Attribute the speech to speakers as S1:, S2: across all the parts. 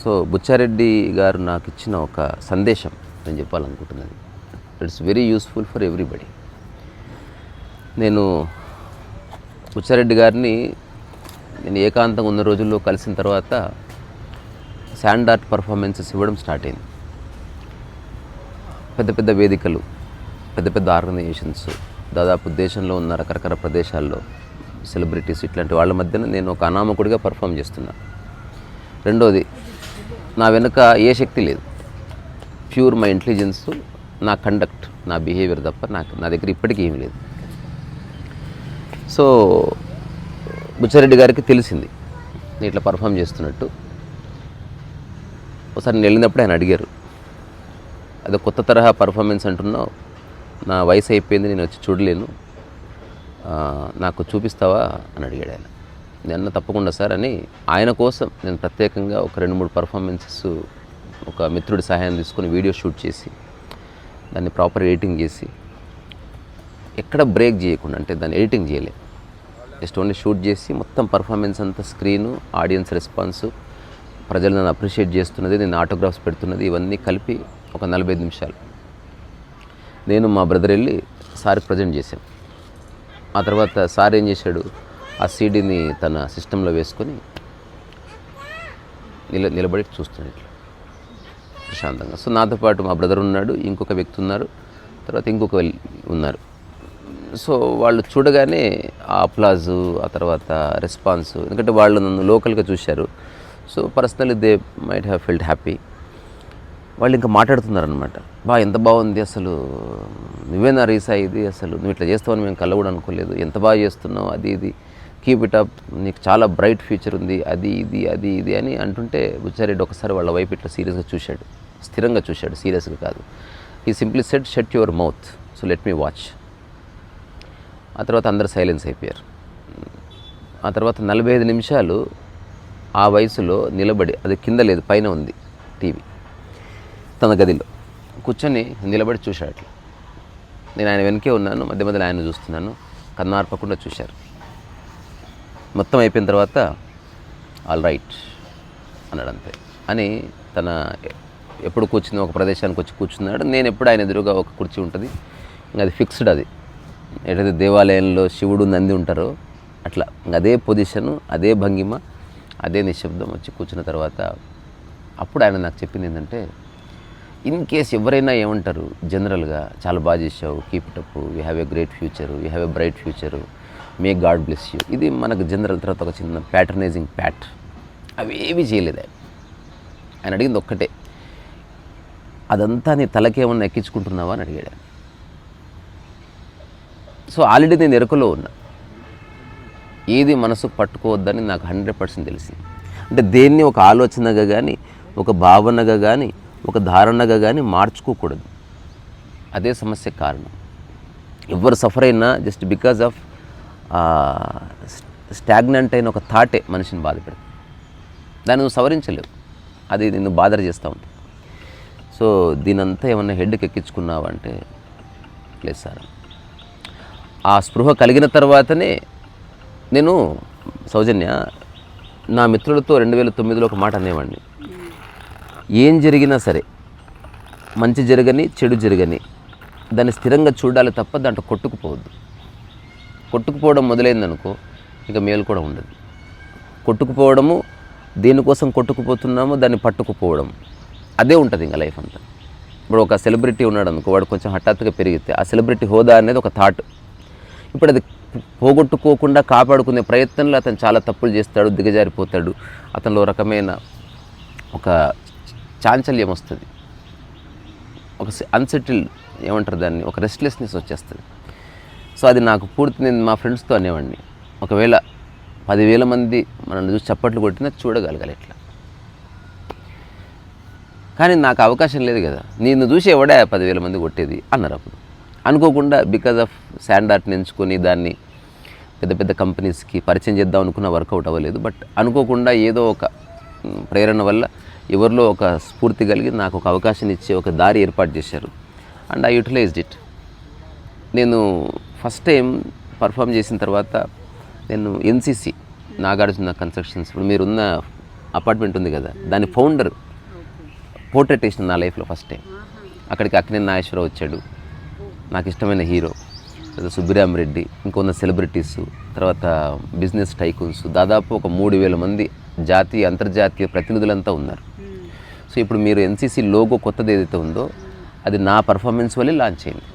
S1: So Bucha Reddy గారు నాకు ఇచ్చిన ఒక సందేశం నేను చెప్పాలనుకుంటున్నది. It's very useful for everybody నేను బుచ్చారెడ్డి గారిని నేను ఏకాంతంగా ఉన్న రోజుల్లో కలిసిన తర్వాత శాండ్ ఆర్ట్ పర్ఫార్మెన్సెస్ ఇవ్వడం స్టార్ట్ అయింది. పెద్ద పెద్ద వేదికలు పెద్ద పెద్ద ఆర్గనైజేషన్స్ దాదాపు దేశంలో ఉన్న రకరకాల ప్రదేశాల్లో సెలబ్రిటీస్ ఇట్లాంటి వాళ్ళ మధ్యన నేను ఒక అనామకుడిగా పర్ఫామ్ చేస్తున్నాను రెండోది నా వెనుక ఏ శక్తి లేదు. ప్యూర్ మా ఇంటెలిజెన్స్ నా కండక్ట్ నా బిహేవియర్ తప్ప నాకు నా దగ్గర ఇప్పటికీ ఏమీ లేదు. సో బుచ్చారెడ్డి గారికి తెలిసింది నేను ఇట్లా పర్ఫామ్ చేస్తున్నట్టు. ఒకసారి నేను వెళ్ళినప్పుడు ఆయన అడిగారు అదే కొత్త తరహా పర్ఫార్మెన్స్ అంటున్నావు నా వయసు అయిపోయింది నేను వచ్చి చూడలేను నాకు చూపిస్తావా? అని అడిగాడు ఆయన. అన్న తప్పకుండా సార్ అని ఆయన కోసం నేను ప్రత్యేకంగా ఒక రెండు మూడు పర్ఫార్మెన్సెస్ ఒక మిత్రుడి సహాయం తీసుకొని వీడియో షూట్ చేసి దాన్ని ప్రాపర్ ఎడిటింగ్ చేసి ఎక్కడ బ్రేక్ చేయకుండా అంటే దాన్ని ఎడిటింగ్ చేయలే. జస్ట్ ఓన్లీ షూట్ చేసి మొత్తం పర్ఫార్మెన్స్ అంతా స్క్రీను ఆడియన్స్ రెస్పాన్స్ ప్రజలు నన్ను అప్రిషియేట్ చేస్తున్నది నేను ఆటోగ్రాఫ్స్ పెడుతున్నది ఇవన్నీ కలిపి ఒక నలభై ఐదు నిమిషాలు. నేను మా బ్రదర్ వెళ్ళి సార్ ప్రజెంట్ చేశాం. ఆ తర్వాత సార్ ఏం చేశాడు? ఆ సీడీని తన సిస్టంలో వేసుకొని నిల నిలబడి చూస్తున్నాడు ఇట్లా. ప్రశాంతంగా. సో నాతో పాటు మా బ్రదర్ ఉన్నాడు ఇంకొక వ్యక్తి ఉన్నారు తర్వాత ఇంకొక ఉన్నారు. సో వాళ్ళు చూడగానే ఆ అప్లాజు ఆ తర్వాత రెస్పాన్స్ ఎందుకంటే వాళ్ళు నన్ను లోకల్గా చూశారు. So personally they might have felt happy. వాళ్ళు ఇంకా మాట్లాడుతున్నారనమాట బా ఎంత బాగుంది అసలు. నువ్వేనా రీసా ఇది అసలు. నువ్వు ఇట్లా చేస్తావని మేము కళ్ళ కూడా అనుకోలేదు. ఎంత బాగా చేస్తున్నావు? అది ఇది. కీప్ ఇట్ అప్ నీకు చాలా బ్రైట్ ఫ్యూచర్ ఉంది. అది ఇది అది ఇది అని అంటుంటే బుచ్చారెడ్డి ఒకసారి వాళ్ళ వైపు ఇట్లా సీరియస్గా చూశాడు. స్థిరంగా చూశాడు. సీరియస్గా కాదు. ఈ simply said shut your mouth so let me watch ఆ తర్వాత అందరు సైలెన్స్ అయిపోయారు. ఆ తర్వాత నలభై ఐదు నిమిషాలు ఆ వయసులో నిలబడి అది కింద లేదు పైన ఉంది టీవీ. తన గదిలో కూర్చొని నిలబడి చూశాడు నేను ఆయన వెనకే ఉన్నాను మధ్య మధ్యలో ఆయన చూస్తున్నాను. కన్నార్పకుండా చూశారు. మొత్తం అయిపోయిన తర్వాత ఆల్ రైట్ అన్నాడు అంతే. అని తన ఎప్పుడు కూర్చుని ఒక ప్రదేశానికి వచ్చి కూర్చున్నాడు. నేను ఎప్పుడు ఆయన ఎదురుగా ఒక కుర్చీ ఉంటుంది. ఇంకా అది ఫిక్స్డ్ అది. ఎటైతే దేవాలయంలో శివుడు నంది ఉంటారో అట్లా. ఇంక అదే పొజిషను అదే భంగిమ అదే నిశ్శబ్దం వచ్చి కూర్చున్న తర్వాత అప్పుడు ఆయన నాకు చెప్పింది ఏంటంటే ఇన్ కేస్ ఎవరైనా ఏమంటారు జనరల్గా చాలా బాగా చేసావు keep it up you have a great future you have a bright future may God bless you ఇది మనకు జనరల్ తర్వాత ఒక చిన్న ప్యాటర్నైజింగ్ ప్యాట్ అవి ఏవి చేయలేదు. ఆయన అడిగింది ఒక్కటే. అదంతా నీ తలకేమన్నా ఎక్కించుకుంటున్నావా అని అడిగాడు సో ఆల్రెడీ నేను ఎరుకలో ఉన్నా. ఏది మనసుకు పట్టుకోవద్దని నాకు హండ్రెడ్ పర్సెంట్ తెలిసింది. అంటే దేన్ని ఒక ఆలోచనగా కానీ ఒక భావనగా కానీ ఒక ధారణగా కానీ మార్చుకోకూడదు. అదే సమస్య కారణం. ఎవరు సఫర్ అయినా జస్ట్ బికాజ్ ఆఫ్ స్టాగ్నెంట్ అయిన ఒక థాటే మనిషిని బాధ పెడుతుంది. దాన్ని నువ్వు సవరించలేవు. అది నిన్ను బాధ చేస్తూ ఉంది. సో దీనంతా ఏమన్నా హెడ్కి ఎక్కించుకున్నావంటే లేదు సార్. ఆ స్పృహ కలిగిన తర్వాతనే నేను సౌజన్య నా మిత్రులతో రెండు వేల తొమ్మిదిలో ఒక మాట అనేవాడిని. ఏం జరిగినా సరే మంచి జరగని చెడు జరగని దాన్ని స్థిరంగా చూడాలి తప్ప దాంట్లో కొట్టుకుపోవద్దు. కొట్టుకుపోవడం మొదలైందనుకో ఇక మేలు కూడా ఉండదు. కొట్టుకుపోవడము దేనికోసం కొట్టుకుపోతున్నామో దాన్ని పట్టుకుపోవడం అదే ఉంటుంది ఇంకా లైఫ్ అంతా. ఇప్పుడు ఒక సెలబ్రిటీ ఉన్నాడు అనుకో వాడు కొంచెం హఠాత్తుగా పెరిగితే ఆ సెలబ్రిటీ హోదా అనేది ఒక థాట్. ఇప్పుడు అది పోగొట్టుకోకుండా కాపాడుకునే ప్రయత్నంలో అతను చాలా తప్పులు చేస్తాడు దిగజారిపోతాడు. అతనిలో రకమైన ఒక చాంచల్యం వస్తుంది. ఒక అన్సెటిల్డ్ ఏమంటారు దాన్ని? ఒక రెస్ట్లెస్నెస్ వచ్చేస్తుంది. సో అది నాకు పూర్తి నేను మా ఫ్రెండ్స్తో అనేవాడిని. ఒకవేళ పదివేల మంది మనల్ని చూసి చప్పట్లు కొట్టినా చూడగలగాలి ఇట్లా. కానీ నాకు అవకాశం లేదు కదా. నిన్ను చూసి ఎవడా పదివేల మంది కొట్టేది? అన్నారు అప్పుడు. అనుకోకుండా బికాజ్ ఆఫ్ శాండ్ ఆర్ట్ని ఎంచుకొని దాన్ని పెద్ద పెద్ద కంపెనీస్కి పరిచయం చేద్దాం అనుకున్న వర్కౌట్ అవ్వలేదు. బట్ అనుకోకుండా ఏదో ఒక ప్రేరణ వల్ల ఎవరిలో ఒక స్ఫూర్తి కలిగి నాకు ఒక అవకాశం ఇచ్చే ఒక దారి ఏర్పాటు చేశారు. అండ్ ఐ యూటిలైజ్డ్ ఇట్ నేను ఫస్ట్ టైం పర్ఫామ్ చేసిన తర్వాత నేను ఎన్సీసీ నాగార్జున కన్స్ట్రక్షన్స్. ఇప్పుడు మీరున్న అపార్ట్మెంట్ ఉంది కదా దాని ఫౌండర్ పోర్ట్రేట్ వేసిన నా లైఫ్లో ఫస్ట్ టైం. అక్కడికి అక్కినే నాగేశ్వరరావు వచ్చాడు. నాకు ఇష్టమైన హీరో. తర్వాత సుబ్బిరామ్ రెడ్డి ఇంకొన్న సెలబ్రిటీస్ తర్వాత బిజినెస్ టైకూన్స్. దాదాపు ఒక మూడు వేల మంది జాతీయ అంతర్జాతీయ ప్రతినిధులంతా ఉన్నారు. సో ఇప్పుడు మీరు ఎన్సీసీ లోగో కొత్తది ఏదైతే ఉందో అది నా పర్ఫార్మెన్స్ వల్లే లాంచ్ అయింది.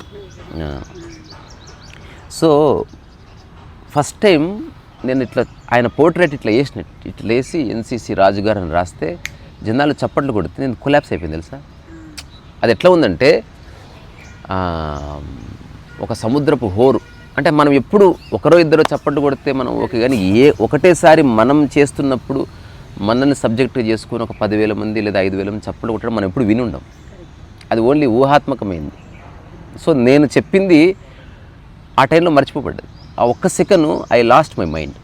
S1: సో ఫస్ట్ టైం నేను ఇట్లా ఆయన పోర్ట్రేట్ ఇట్లా వేసిన ఇట్లా వేసి ఎన్సీసీ రాజుగారు అని రాస్తే జనాలు చప్పట్లు కొడితే నేను కొలాప్స్ అయిపోయింది తెలుసా? అది ఎట్లా ఉందంటే ఒక సముద్రపు హోరు. అంటే మనం ఎప్పుడు ఒకరో ఇద్దరు చప్పట్లు కొడితే మనం ఓకే కానీ ఏ ఒకటేసారి మనం చేస్తున్నప్పుడు మనల్ని సబ్జెక్ట్ చేసుకుని ఒక పదివేల మంది లేదా ఐదు వేల మంది చప్పట్లు కొట్టడం మనం ఎప్పుడు విని ఉండం. అది ఓన్లీ ఊహాత్మకమైంది. సో నేను చెప్పింది ఆ టైంలో మర్చిపోబడ్డది ఆ ఒక్క second I lost my mind.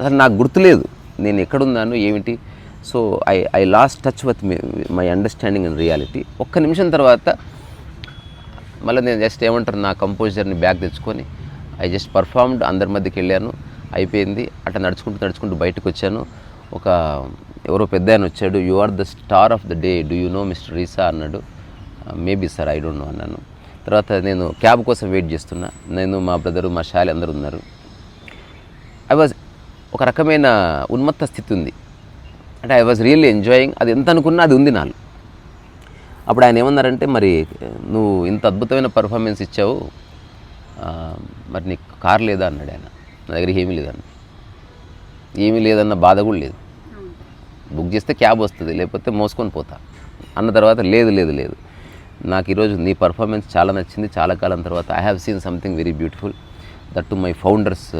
S1: అసలు నాకు గుర్తులేదు నేను ఎక్కడున్నాను ఏమిటి. So I I lost touch with my understanding and reality. ఒక్క నిమిషం తర్వాత మళ్ళీ నేను జస్ట్ ఏమంటారు నా కంపోజర్ని బ్యాగ్ తెచ్చుకొని ఐ జస్ట్ పర్ఫార్మ్డ్ అందరి మధ్యకి వెళ్ళాను. అయిపోయింది. అట్లా నడుచుకుంటూ నడుచుకుంటూ బయటకు వచ్చాను. ఒక ఎవరో పెద్ద ఆయన వచ్చాడు. You are the star of the day do you know mister Reesa అన్నాడు. Maybe sir I don't know అన్నాను. తర్వాత నేను క్యాబ్ కోసం వెయిట్ చేస్తున్నా. నేను మా బ్రదరు మా శాలి అందరూ ఉన్నారు. ఐ వాజ్ ఒక రకమైన ఉన్మత్త స్థితి ఉంది. అంటే ఐ వాజ్ రియల్లీ ఎంజాయింగ్ అది ఎంత అనుకున్నా అది ఉంది నాలో. అప్పుడు ఆయన ఏమన్నారంటే మరి నువ్వు ఇంత అద్భుతమైన పర్ఫార్మెన్స్ ఇచ్చావు. మరి నీకు కార్ లేదా? అన్నాడు ఆయన. నా దగ్గర ఏమీ లేదన్న. ఏమీ లేదన్న బాధ కూడా లేదు. బుక్ చేస్తే క్యాబ్ వస్తుంది. లేకపోతే మోసుకొని పోతా. అన్న తర్వాత లేదు లేదు లేదు. నాకు ఈరోజు నీ పర్ఫార్మెన్స్ చాలా నచ్చింది. చాలా కాలం తర్వాత I have seen something very beautiful that to my founders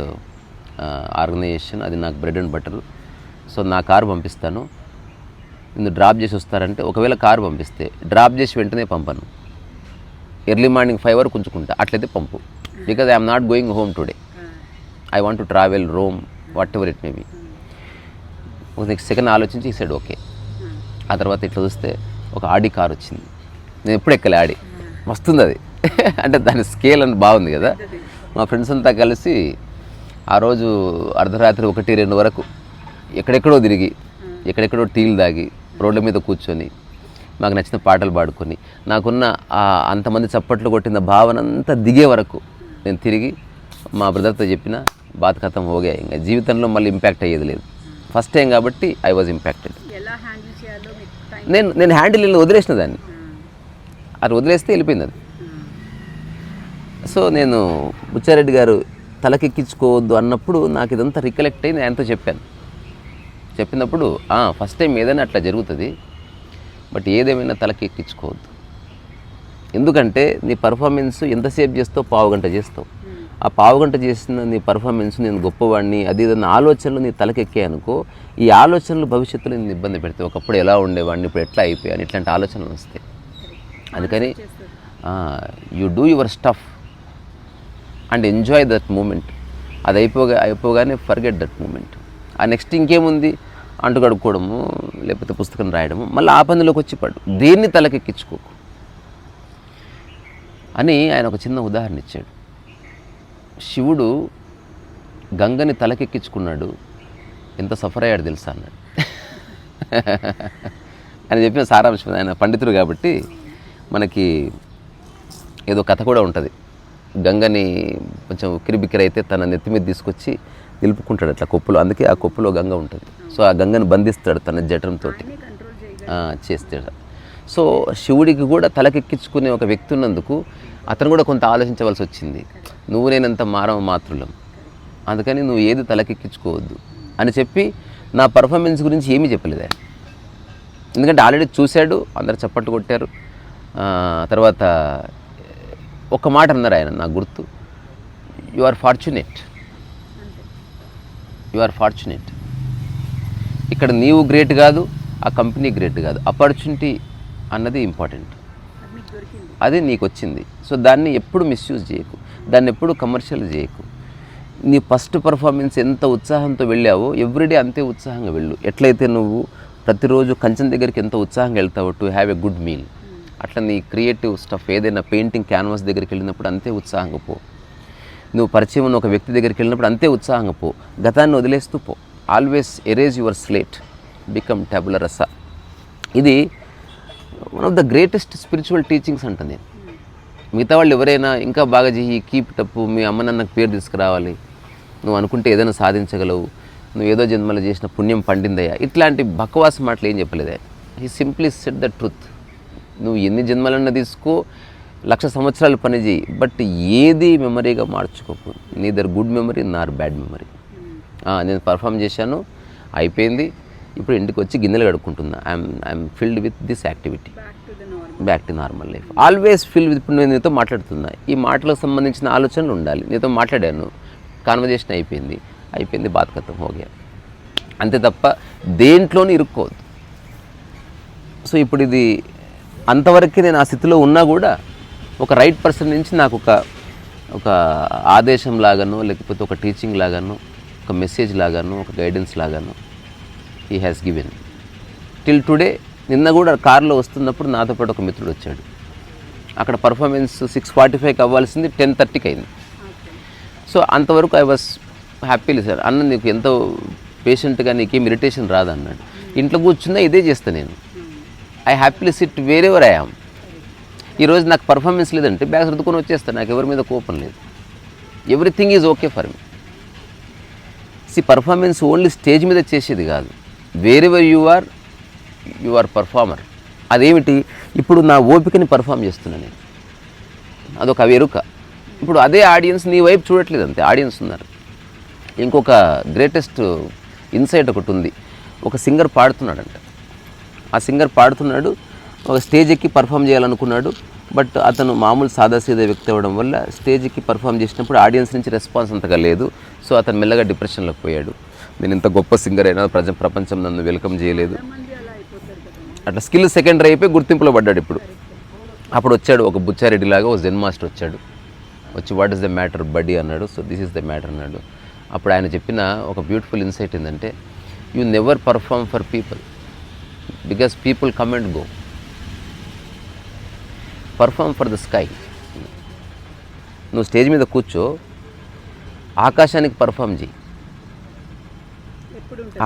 S1: organisation అది నాకు బ్రెడ్ అండ్ బటర్ సో నా కారు పంపిస్తాను. నిన్ను డ్రాప్ చేసి వస్తారంటే ఒకవేళ కారు పంపిస్తే డ్రాప్ చేసి వెంటనే పంపను. ఎర్లీ మార్నింగ్ ఫైవ్ వరకు ఉంచుకుంటా. అట్లయితే పంపు. Because I'm not going home today I want to travel roam whatever it may be ఒక నెక్స్ట్ సెకండ్ ఆలోచించి సైడ్ ఓకే ఆ తర్వాత ఇట్లా చూస్తే ఒక ఆడి కార్ వచ్చింది. నేను ఎప్పుడు ఎక్కలే ఆడి. వస్తుంది అది అంటే దాని స్కేల్ అని బాగుంది కదా. మా ఫ్రెండ్స్ అంతా కలిసి ఆ రోజు అర్ధరాత్రి ఒకటి రెండు వరకు ఎక్కడెక్కడో తిరిగి ఎక్కడెక్కడో టీలు తాగి రోడ్ల మీద కూర్చొని మాకు నచ్చిన పాటలు పాడుకొని నాకున్న ఆ అంతమంది చప్పట్లు కొట్టిన భావన అంతా దిగే వరకు నేను తిరిగి మా బ్రదర్తో చెప్పిన బాత్ కథం హోగా ఇంకా జీవితంలో మళ్ళీ ఇంపాక్ట్ అయ్యేది లేదు. ఫస్ట్ టైం కాబట్టి ఐ వాజ్ ఇంపాక్టెడ్ నేను నేను హ్యాండిల్ వదిలేసిన దాన్ని. అది వదిలేస్తే వెళ్ళిపోయింది అది. సో నేను బుచ్చారెడ్డి గారు తలకెక్కించుకోవద్దు అన్నప్పుడు నాకు ఇదంతా రికలెక్ట్ అయింది ఆయనతో చెప్పాను. చెప్పినప్పుడు ఫస్ట్ టైం ఏదైనా అట్లా జరుగుతుంది బట్ ఏదేమైనా తలకెక్కించుకోవద్దు. ఎందుకంటే నీ పర్ఫార్మెన్స్ ఎంతసేపు చేస్తావు? పావు గంట చేస్తావు. ఆ పావు గంట చేసిన నీ పర్ఫార్మెన్స్ నేను గొప్పవాడిని అది ఏదైనా ఆలోచనలు నీ తలకెక్కాయనుకో ఈ ఆలోచనలు భవిష్యత్తులో నేను ఇబ్బంది పెడతాయి. ఒకప్పుడు ఎలా ఉండేవాడిని ఇప్పుడు ఎట్లా అయిపోయాను ఇట్లాంటి ఆలోచనలు వస్తాయి. అందుకని you do your stuff and enjoy that moment అది అయిపోగా అయిపోగానే ఫర్గెట్ దట్ మూమెంట్ ఆ నెక్స్ట్ ఇంకేముంది? అంటు కడుక్కోవడము లేకపోతే పుస్తకం రాయడము మళ్ళీ ఆ పనిలోకి వచ్చి పడు. దేన్ని తలకెక్కించుకోకు అని ఆయన ఒక చిన్న ఉదాహరణ ఇచ్చాడు. శివుడు గంగని తలకెక్కించుకున్నాడు. ఎంత సఫర్ అయ్యాడు తెలుసా అన్నాడు. ఆయన చెప్పిన సారాంశం ఆయన పండితుడు కాబట్టి మనకి ఏదో కథ కూడా ఉంటుంది. గంగని కొంచెం ఉక్కిరిబిక్కిరి అయితే తన నెత్తి మీద తీసుకొచ్చి నిలుపుకుంటాడు అట్లా కొప్పులో. అందుకే ఆ కొప్పులో గంగ ఉంటుంది. సో ఆ గంగని బంధిస్తాడు తన జఠరంతో
S2: చేయగలరు
S1: చేస్తాడు. సో శివుడికి కూడా తలకెక్కించుకునే ఒక వ్యక్తి ఉన్నందుకు అతను కూడా కొంత ఆలోచించవలసి వచ్చింది. నువ్వు నేనంత మానవ మాతృలం అందుకని నువ్వు ఏది తలకెక్కించుకోవద్దు. అని చెప్పి నా పర్ఫార్మెన్స్ గురించి ఏమీ చెప్పలేదు. ఆయన ఎందుకంటే ఆల్రెడీ చూశాడు అందరు చప్పట్లు కొట్టారు. తర్వాత ఒక మాట అన్నారు ఆయన నాకు గుర్తు. You are fortunate you are fortunate ఇక్కడ నీవు గ్రేట్ కాదు ఆ కంపెనీ గ్రేట్ కాదు. ఆపర్చునిటీ అన్నది ఇంపార్టెంట్
S2: అది
S1: నీకు వచ్చింది. సో దాన్ని ఎప్పుడు మిస్యూజ్ చేయకు. దాన్ని ఎప్పుడు కమర్షియల్ చేయకు. నీ ఫస్ట్ పర్ఫార్మెన్స్ ఎంత ఉత్సాహంతో వెళ్ళావో ఎవ్రీడే అంతే ఉత్సాహంగా వెళ్ళు. ఎట్లయితే నువ్వు ప్రతిరోజు కంచెం దగ్గరికి ఎంత ఉత్సాహంగా వెళ్తావు to have a good meal అట్లా నీ క్రియేటివ్ స్టఫ్ ఏదైనా పెయింటింగ్ క్యాన్వాస్ దగ్గరికి వెళ్ళినప్పుడు అంతే ఉత్సాహంగా పో. నువ్వు పరిచయం ఉన్న ఒక వ్యక్తి దగ్గరికి వెళ్ళినప్పుడు అంతే ఉత్సాహంగా పో. గతాన్ని వదిలేస్తూ పో. Always erase your slate become tabula rasa ఇది one of the greatest spiritual teachings అంట నేను మిగతా వాళ్ళు ఎవరైనా ఇంకా బాగా చేయి కీప్ టప్పు మీ అమ్మ నాన్నకు పేరు తీసుకురావాలి. నువ్వు అనుకుంటే ఏదైనా సాధించగలవు. నువ్వు ఏదో జన్మలో చేసిన పుణ్యం పండిందయ్యా. ఇట్లాంటి బకవాస మాటలు ఏం చెప్పలేదే. ఈ సింప్లీ సెట్ ద ట్రూత్ నువ్వు ఎన్ని జన్మలన్నా తీసుకో లక్ష సంవత్సరాలు పని చేయి బట్ ఏది మెమరీగా మార్చుకోకు. Neither good memory nor bad memory నేను పర్ఫామ్ చేశాను అయిపోయింది. ఇప్పుడు ఇంటికి వచ్చి గిన్నెలు కడుక్కుంటున్నా. I'm I'm filled with this activity
S2: back to normal
S1: life always feel with ఇప్పుడు నేను నీతో మాట్లాడుతున్నా. ఈ మాటలకు సంబంధించిన ఆలోచనలు ఉండాలి. నీతో మాట్లాడాను. కాన్వర్జేషన్ అయిపోయింది. అయిపోయింది కథం హోగా అంతే తప్ప దేంట్లోనూ ఇరుక్కోవద్దు. సో ఇప్పుడు ఇది అంతవరకు నేను ఆ స్థితిలో ఉన్నా కూడా ఒక రైట్ పర్సన్ నుంచి నాకు ఒక ఒక ఆదేశం లాగానో లేకపోతే ఒక టీచింగ్ లాగానో ఒక మెసేజ్ లాగానో ఒక గైడెన్స్ లాగానో he has given till today నిన్న కూడా కారులో వస్తున్నప్పుడు నాతో పాటు ఒక మిత్రుడు వచ్చాడు. అక్కడ పర్ఫార్మెన్స్ సిక్స్ ఫార్టీ ఫైవ్కి అవ్వాల్సింది టెన్ థర్టీకి అయింది. సో అంతవరకు ఐ వాస్ హ్యాపీలీ సార్. అన్న నీకు ఎంతో పేషెంట్గా నీకేం ఇరిటేషన్ రాదు అన్నాడు ఇంట్లో కూర్చున్నా ఇదే చేస్తాను నేను. I happily sit wherever I am ఈరోజు నాకు పర్ఫార్మెన్స్ లేదంటే బ్యాగ్ సర్దుకొని వచ్చేస్తాను. నాకు ఎవరి మీద కోపం లేదు. Everything is okay for me see performance only stage మీద చేసేది కాదు. Wherever you are you are performer అదేమిటి? ఇప్పుడు నా ఓపికని పర్ఫామ్ చేస్తున్నా నేను. అదొక వెరుక. ఇప్పుడు అదే ఆడియన్స్ నీ వైపు చూడట్లేదు అంతే. ఆడియన్స్ ఉన్నారు. ఇంకొక గ్రేటెస్ట్ ఇన్సైట్ ఒకటి ఉంది. ఒక సింగర్ పాడుతున్నాడంట. ఆ సింగర్ పాడుతున్నాడు ఒక స్టేజ్ ఎక్కి పర్ఫామ్ చేయాలనుకున్నాడు బట్ అతను మామూలు సాదాసీద వ్యక్తి అవ్వడం వల్ల స్టేజ్ ఎక్కి పర్ఫామ్ చేసినప్పుడు ఆడియన్స్ నుంచి రెస్పాన్స్ అంతగా లేదు. సో అతను మెల్లగా డిప్రెషన్లోకి పోయాడు. నేను ఇంత గొప్ప సింగర్ అయినా ప్రజ ప్రపంచం నన్ను వెల్కమ్ చేయలేదు. అట్లా స్కిల్ సెకండరీ అయిపోయి గుర్తింపులో పడ్డాడు ఇప్పుడు. అప్పుడు వచ్చాడు ఒక బుచ్చారెడ్డి లాగా ఒక జెన్ మాస్టర్ వచ్చాడు. వచ్చి what is the matter buddy అన్నాడు. So this is the matter అన్నాడు. అప్పుడు ఆయన చెప్పిన ఒక బ్యూటిఫుల్ ఇన్సైట్ ఏంటంటే you never perform for people because people come and go perform for the sky నువ్వు స్టేజ్ మీద కూర్చో ఆకాశానికి పర్ఫామ్ చేయి.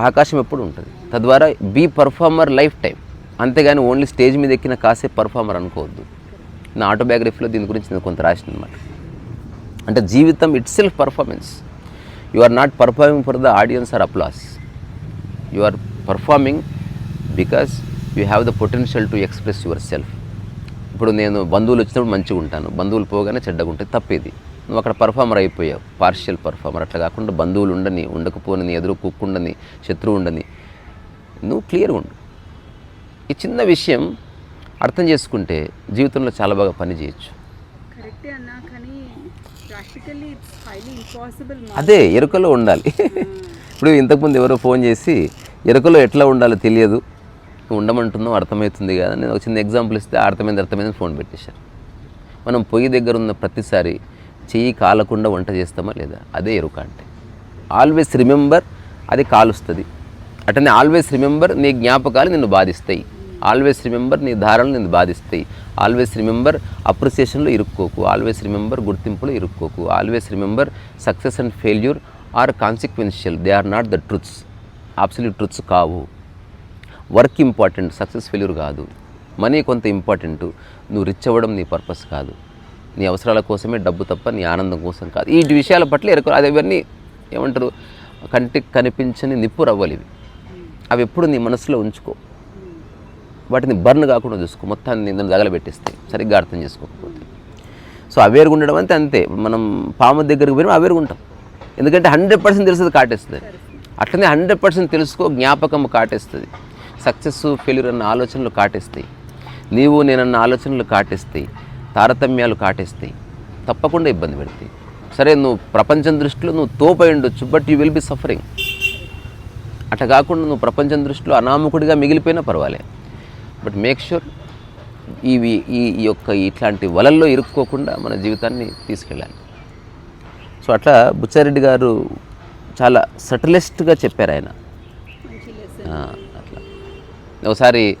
S1: ఆకాశం ఎప్పుడు ఉంటుంది? తద్వారా బీ పర్ఫార్మర్ లైఫ్ టైం అంతేగాని ఓన్లీ స్టేజ్ మీద ఎక్కిన కాసే పర్ఫార్మర్ అనుకోవద్దు. నా ఆటోబయోగ్రఫీలో దీని గురించి నేను కొంత రాసిన అనమాట అంటే జీవితం itself performance you are not performing for the audience or applause you are performing because you have the potential to express yourself ఇప్పుడు నేను బంధువులు వచ్చినప్పుడు మంచిగా ఉంటాను. బంధువులు పోగానే చెడ్డగా ఉంటే తప్పేది. నువ్వు అక్కడ పర్ఫార్మర్ అయిపోయావు. పార్షియల్ పర్ఫార్మర్ అట్లా కాకుండా బంధువులు ఉండని ఉండకపోని నీ ఎదురు కుక్కుండని శత్రువు ఉండని. నువ్వు క్లియర్గా ఉండు. ఈ చిన్న విషయం అర్థం చేసుకుంటే జీవితంలో చాలా బాగా పని చేయొచ్చు. అదే ఎరుకలో ఉండాలి. ఇప్పుడు ఇంతకుముందు ఎవరో ఫోన్ చేసి ఎరుకలో ఎట్లా ఉండాలో తెలియదు. నువ్వు ఉండమంటున్నావు అర్థమవుతుంది కదా? నేను ఒక చిన్న ఎగ్జాంపుల్ ఇస్తే అర్థమైంది అర్థమైంది ఫోన్ పెట్టేశారు. మనం పొయ్యి దగ్గర ఉన్న ప్రతిసారి చెయ్యి కాలకుండా వంట చేస్తామా లేదా? అదే ఎరుక అంటే. ఆల్వేస్ రిమెంబర్ అది కాలుస్తుంది. అటనే ఆల్వేస్ రిమెంబర్ నీ జ్ఞాపకాలు నిన్ను బాధిస్తాయి. ఆల్వేస్ రిమెంబర్ నీ ధారలు నిన్ను బాధిస్తాయి. ఆల్వేస్ రిమెంబర్ అప్రిసియేషన్లో ఇరుక్కోకు. ఆల్వేస్ రిమెంబర్ గుర్తింపులో ఇరుక్కోకు. Always remember success and failure are consequential they are not the truths absolute truths కావు. వర్క్ ఇంపార్టెంట్ సక్సెస్ ఫెయిల్యూర్ కాదు. మనీ కొంత ఇంపార్టెంట్. నువ్వు రిచ్ అవ్వడం నీ పర్పస్ కాదు. నీ అవసరాల కోసమే డబ్బు తప్ప నీ ఆనందం కోసం కాదు. ఈ విషయాల పట్ల ఎరుక అది ఇవన్నీ ఏమంటారు కంటికి కనిపించని నిప్పు రవ్వలు ఇవి. అవి ఎప్పుడు నీ మనసులో ఉంచుకో. వాటిని బర్న్ కాకుండా చూసుకో. మొత్తాన్ని నిన్ను తగలబెట్టేస్తాయి సరిగ్గా అర్థం చేసుకోకపోతే. సో అవేరుగా ఉండడం అంతే అంతే. మనం పాము దగ్గరికి పోయినా అవేరుగా ఉంటాం. ఎందుకంటే హండ్రెడ్ పర్సెంట్ తెలుస్తుంది కాటేస్తుంది. అట్లనే హండ్రెడ్ పర్సెంట్ తెలుసుకో జ్ఞాపకం కాటేస్తుంది. సక్సెస్ ఫెయిల్యూర్ అన్న ఆలోచనలు కాటేస్తాయి. నీవు నేనన్న ఆలోచనలు కాటేస్తాయి. తారతమ్యాలు కాటేస్తాయి. తప్పకుండా ఇబ్బంది పెడతాయి. సరే నువ్వు ప్రపంచం దృష్టిలో నువ్వు తోపై ఉండొచ్చు but you will be suffering అట్లా కాకుండా నువ్వు ప్రపంచం దృష్టిలో అనామకుడిగా మిగిలిపోయినా పర్వాలే. బట్ మేక్ షూర్ ఇవి ఈ ఈ యొక్క ఇట్లాంటి వలల్లో ఇరుక్కోకుండా మన జీవితాన్ని తీసుకెళ్ళాలి. సో అట్లా బుచ్చారెడ్డి గారు చాలా సటిలెస్ట్గా చెప్పారు ఆయన
S2: మంచి లెసన్
S1: ఆ, అట్లా ఒకసారి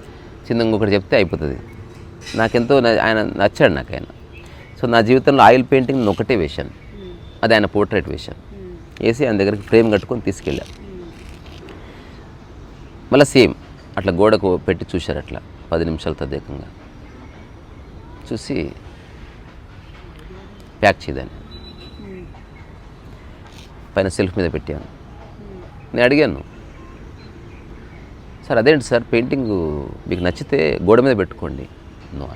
S1: చిన్న ఇంకొకటి చెప్తే అయిపోతుంది. నాకెంతో ఆయన నచ్చాడు నాకు ఆయన. సో నా జీవితంలో ఆయిల్ పెయింటింగ్ నేను ఒకటే వేశాను. అది ఆయన పోర్ట్రేట్ వేశాను. వేసి ఆయన దగ్గరికి ఫ్రేమ్ కట్టుకొని తీసుకెళ్ళాను మళ్ళీ సేమ్ అట్లా గోడకు పెట్టి చూశారు అట్లా పది నిమిషాలు తదేకంగా. చూసి ప్యాక్ చేయదాన్ని పైన సెల్ఫ్ మీద పెట్టాను. నేను అడిగాను సార్ అదేంటి సార్ పెయింటింగ్ మీకు నచ్చితే గోడ మీద పెట్టుకోండి. నో.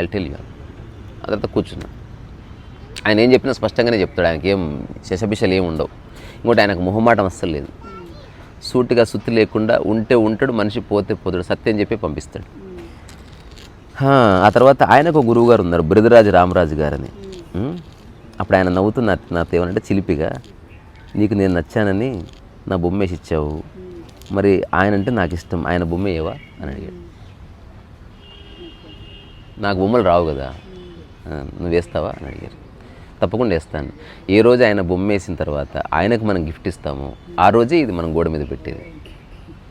S1: ఐ టెల్ యూ ఆ తర్వాత కూర్చున్నా. ఆయన ఏం చెప్పినా స్పష్టంగానే చెప్తాడు. ఆయనకి ఏం శశభిషలు ఏం ఉండవు. ఇంకోటి ఆయనకు మొహమాటం అస్సలు లేదు. సూటిగా సుత్తి లేకుండా ఉంటే ఉంటాడు మనిషి పోతే పోతాడు సత్యం చెప్పి పంపిస్తాడు. ఆ తర్వాత ఆయనకు ఒక గురువు గారు ఉన్నారు బృదరాజు రామరాజు గారని. అప్పుడు ఆయన నవ్వుతూ నా నాతో ఏమంటే చిలిపిగా నీకు నేను నచ్చానని నా బొమ్మ వేసి ఇచ్చావు. మరి ఆయన అంటే నాకు ఇష్టం ఆయన బొమ్మ ఏవా? అని అడిగాడు. నాకు బొమ్మలు రావు కదా. నువ్వు వేస్తావా? అని అడిగారు. తప్పకుండా వేస్తాను. ఏ రోజు ఆయన బొమ్మ వేసిన తర్వాత ఆయనకు మనం గిఫ్ట్ ఇస్తామో ఆ రోజే ఇది మనం గోడ మీద పెట్టేది.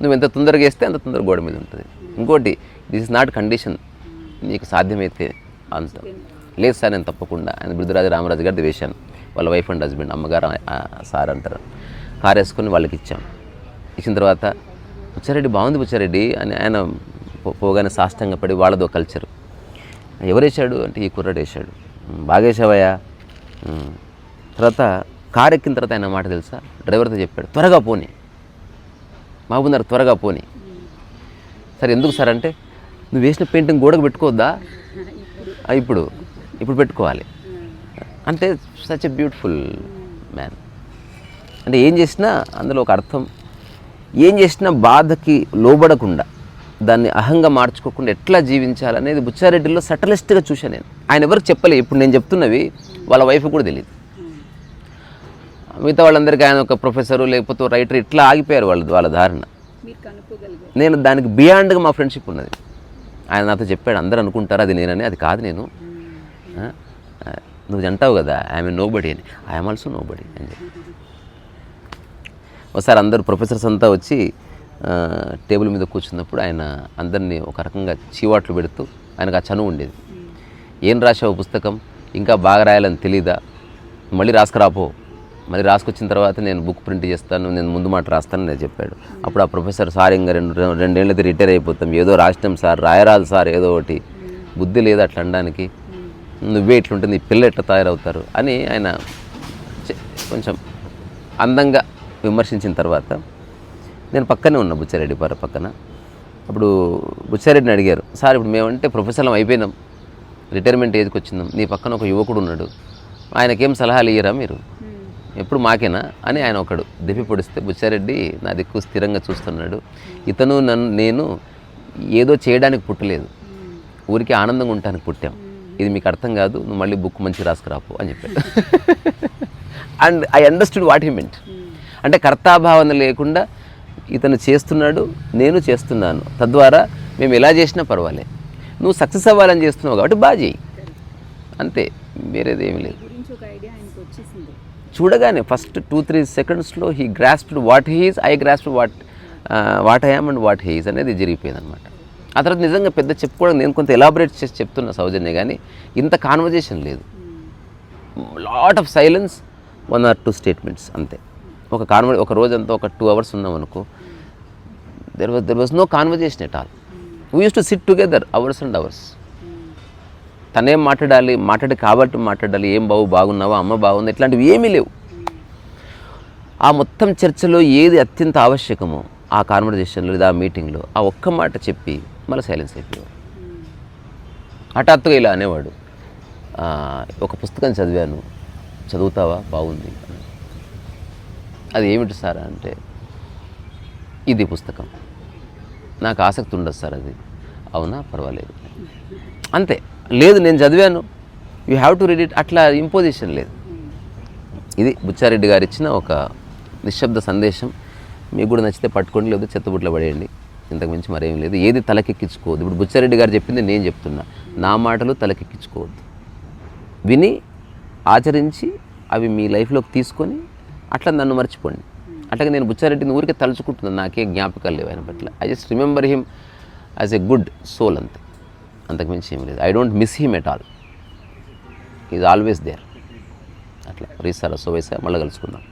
S1: నువ్వు ఎంత తొందరగా వేస్తే అంత తొందరగా గోడ మీద ఉంటుంది. ఇంకోటి దిస్ ఇస్ నాట్ కండిషన్ నీకు సాధ్యమైతే అంత. లేదు సార్ నేను తప్పకుండా. ఆయన బృద్ధరాజు రామరాజు గారిది వేశాను వాళ్ళ వైఫ్ అండ్ హస్బెండ్ అమ్మగారు సార్ అంటారు. కారు వేసుకొని వాళ్ళకి ఇచ్చాం. ఇచ్చిన తర్వాత పుచ్చారెడ్డి బాగుంది పుచ్చారెడ్డి అని ఆయన పోగానే సాష్టంగా పడి వాళ్ళదో కల్చరు ఎవరేశాడు? అంటే ఈ కుర్రాడు వేశాడు. బాగేశావయ్యా. తర్వాత కార్ ఎక్కిన తర్వాత ఆయన మాట తెలుసా? డ్రైవర్తో చెప్పాడు త్వరగా పోని. మహబూబ్నగర్ త్వరగా పోనీ. సరే ఎందుకు సార్? అంటే నువ్వు వేసిన పెయింటింగ్ గోడకు పెట్టుకోవద్దా? ఇప్పుడు ఇప్పుడు పెట్టుకోవాలి. అంటే సచ్ ఎ బ్యూటిఫుల్ మ్యాన్ అంటే ఏం చేసినా అందులో ఒక అర్థం ఏం చేసినా బాధకి లోబడకుండా దాన్ని అహంగా మార్చుకోకుండా ఎట్లా జీవించాలనేది బుచ్చారెడ్డిలో సటలిస్ట్గా చూశాను నేను. ఆయన ఎవరికి చెప్పలే ఇప్పుడు నేను చెప్తున్నవి వాళ్ళ వైఫ్ కూడా తెలియదు మిగతా వాళ్ళందరికీ ఆయన ఒక ప్రొఫెసరు లేకపోతే రైటర్ ఇట్లా ఆగిపోయారు వాళ్ళ వాళ్ళ ధారణ. నేను దానికి బియాండ్గా మా ఫ్రెండ్షిప్ ఉన్నది. ఆయన నాతో చెప్పాడు అందరూ అనుకుంటారు అది నేనని? అది కాదు నేను. నువ్వు అంటావు కదా ఐఎమ్ నో బడీ అని. ఐఎమ్ ఆల్సో నో బడీ అని చెప్పి. ఒకసారి అందరు ప్రొఫెసర్స్ అంతా వచ్చి టేబుల్ మీద కూర్చున్నప్పుడు ఆయన అందరినీ ఒక రకంగా చీవాట్లు పెడుతూ ఆయనకు ఆ చనువు ఉండేది. ఏం రాసావు పుస్తకం? ఇంకా బాగా రాయాలని తెలీదా? మళ్ళీ రాసుకురాపో. మళ్ళీ రాసుకొచ్చిన తర్వాత నేను బుక్ ప్రింట్ చేస్తాను నేను ముందు మాట రాస్తాను నేను చెప్పాడు. అప్పుడు ఆ ప్రొఫెసర్ సార్ ఇంకా రెండు రెండేళ్ళది రిటైర్ అయిపోతాం. ఏదో రాసినాం సార్ రాయరాదు సార్ ఏదో ఒకటి. బుద్ధి లేదు అట్లా అనడానికి. నువ్వే ఇట్లుంటుంది పిల్ల ఎట్లా తయారవుతారు? అని ఆయన చె- కొంచెం అందంగా విమర్శించిన తర్వాత నేను పక్కనే ఉన్నా బుచ్చారెడ్డి పార పక్కన. అప్పుడు బుచ్చారెడ్డిని అడిగారు సార్ ఇప్పుడు మేమంటే ప్రొఫెసర్లం అయిపోయినాం. రిటైర్మెంట్ ఏజ్కి వచ్చిందాం నీ పక్కన ఒక యువకుడు ఉన్నాడు. ఆయనకేం సలహాలు ఇయ్యరా మీరు? ఎప్పుడు మాకేనా? అని ఆయన ఒకడు దెప్పి పొడిస్తే బుచ్చారెడ్డి నా దిక్కు స్థిరంగా చూస్తున్నాడు. ఇతను నన్ను నేను ఏదో చేయడానికి పుట్టలేదు. ఊరికి ఆనందంగా ఉండటానికి పుట్టాం. ఇది మీకు అర్థం కాదు. నువ్వు మళ్ళీ బుక్ మంచి రాసుకురాపు అని చెప్పాడు. And I understood what he meant అంటే కర్తాభావన లేకుండా ఇతను చేస్తున్నాడు నేను చేస్తున్నాను. తద్వారా మేము ఎలా చేసినా పర్వాలే. నువ్వు సక్సెస్ అవ్వాలని చేస్తున్నావు కాబట్టి బాగా చేయి. అంతే వేరేది ఏమీ లేదు. చూడగానే ఫస్ట్ టూ త్రీ సెకండ్స్లో he grasped what he's I grasped what what I'm and what he's అనేది జరిగిపోయింది అనమాట ఆ తర్వాత నిజంగా పెద్ద చెప్పుకోవడం నేను కొంత ఎలాబరేట్ చేసి చెప్తున్నా సౌజన్య కానీ ఇంత కాన్వర్జేషన్ లేదు. Lot of silence one or two statements అంతే. ఒక కాన్వర్ ఒక రోజంతా ఒక టూ అవర్స్ ఉన్నాం అనుకో there was there was no conversation at all we used to sit together hours and hours తనేం మాట్లాడాలి మాట్లాడి కాబట్టి మాట్లాడాలి ఏం బాబు బాగున్నావా? అమ్మ బాగుంది? ఇట్లాంటివి ఏమీ లేవు. ఆ మొత్తం చర్చలో ఏది అత్యంత ఆవశ్యకమో ఆ కాన్వర్జేషన్లో లేదా ఆ మీటింగ్లో ఆ ఒక్క మాట చెప్పి మళ్ళీ సైలెన్స్ అయిపోయాడు హఠాత్తుగా ఇలా అనేవాడు ఒక పుస్తకం చదివాను. చదువుతావా? బాగుంది. అది ఏమిటి సార్ అంటే ఇది పుస్తకం. నాకు ఆసక్తి ఉండదు సార్ అది. అవునా? పర్వాలేదు. అంతే. లేదు నేను చదివాను. You have to read it అట్లా ఇంపోజిషన్ లేదు. ఇది బుచ్చారెడ్డి గారు ఇచ్చిన ఒక నిశ్శబ్ద సందేశం. మీకు కూడా నచ్చితే పట్టుకోండి లేకపోతే చెత్తబుట్లో పడేయండి. ఇంతకు మించి మరేం లేదు. ఏది తలకెక్కించుకోవద్దు. ఇప్పుడు బుచ్చారెడ్డి గారు చెప్పింది నేను చెప్తున్నా. నా మాటలు తలకెక్కించుకోవద్దు. విని ఆచరించి అవి మీ లైఫ్లోకి తీసుకొని అట్లా నన్ను మర్చిపోండి. అట్లాగే నేను బుచ్చారెడ్డిని ఊరికే తలుచుకుంటున్నాను నాకే జ్ఞాపకాలు లేవు ఆయన పట్ల. I just remember him as a good soul అంతే. అంతకుమించి ఏం లేదు. I don't miss him at all is always there అట్లా. రీసారా సో వేసా మళ్ళీ కలుసుకుందాం.